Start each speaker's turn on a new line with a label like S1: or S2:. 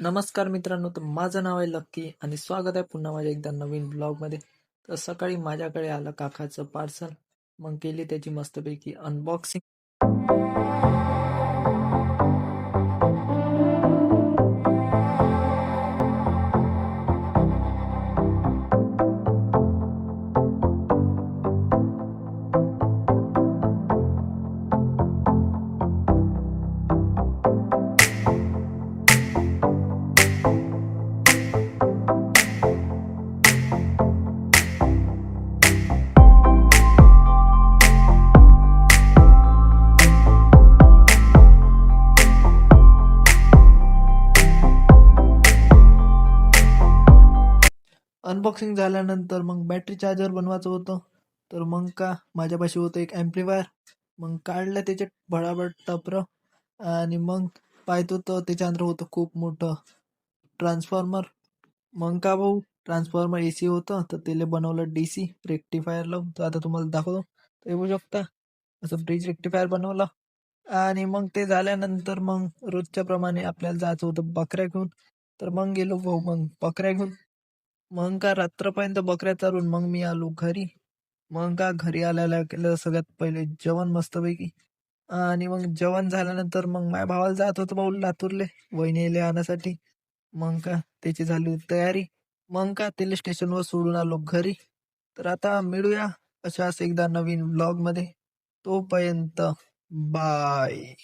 S1: नमस्कार मित्रांनो तर माझं नाव आहे लक्की आणि स्वागत आहे पुन्हा माझ्या एकदा नवीन ब्लॉगमध्ये. तर सकाळी माझ्याकडे आलं काकाचं पार्सल. मग केली त्याची मस्तपैकी अनबॉक्सिंग अनबॉक्सिंग झाल्यानंतर मग बॅटरी चार्जर बनवायचं होतं. तर मग का? माझ्यापाशी होतं एक ॲम्प्लिफायर मग काढलं त्याचे भडाभड टपरं. आणि मग पाहतो तर त्याच्यानंतर होतं खूप मोठं ट्रान्सफॉर्मर मग का भाऊ? ट्रान्सफॉर्मर ए सी होतं तर त्याला बनवलं डी सी रेक्टिफायर लावून. तर आता तुम्हाला दाखवतो. तर येऊ शकता असं ब्रिज रेक्टिफायर बनवलं. आणि मग ते झाल्यानंतर मग रोजच्या प्रमाणे आपल्याला जायचं होतं बकऱ्या घेऊन. तर मग गेलो भाऊ मग बकऱ्या घेऊन. मग का रात्रपर्यंत बकऱ्या चारून मग मी आलो घरी. मग का घरी आल्याला केलं सगळ्यात पहिले जेवण मस्तपैकी. आणि मग जेवण झाल्यानंतर मग माझ्या भावाला जात होतं भाऊ लातूरले वहिनीले आणण्यासाठी मग का त्याची झाली तयारी. मग का तिला स्टेशनवर सोडून आलो घरी. तर आता मिळूया अशाच एकदा नवीन ब्लॉगमध्ये. तोपर्यंत बाय.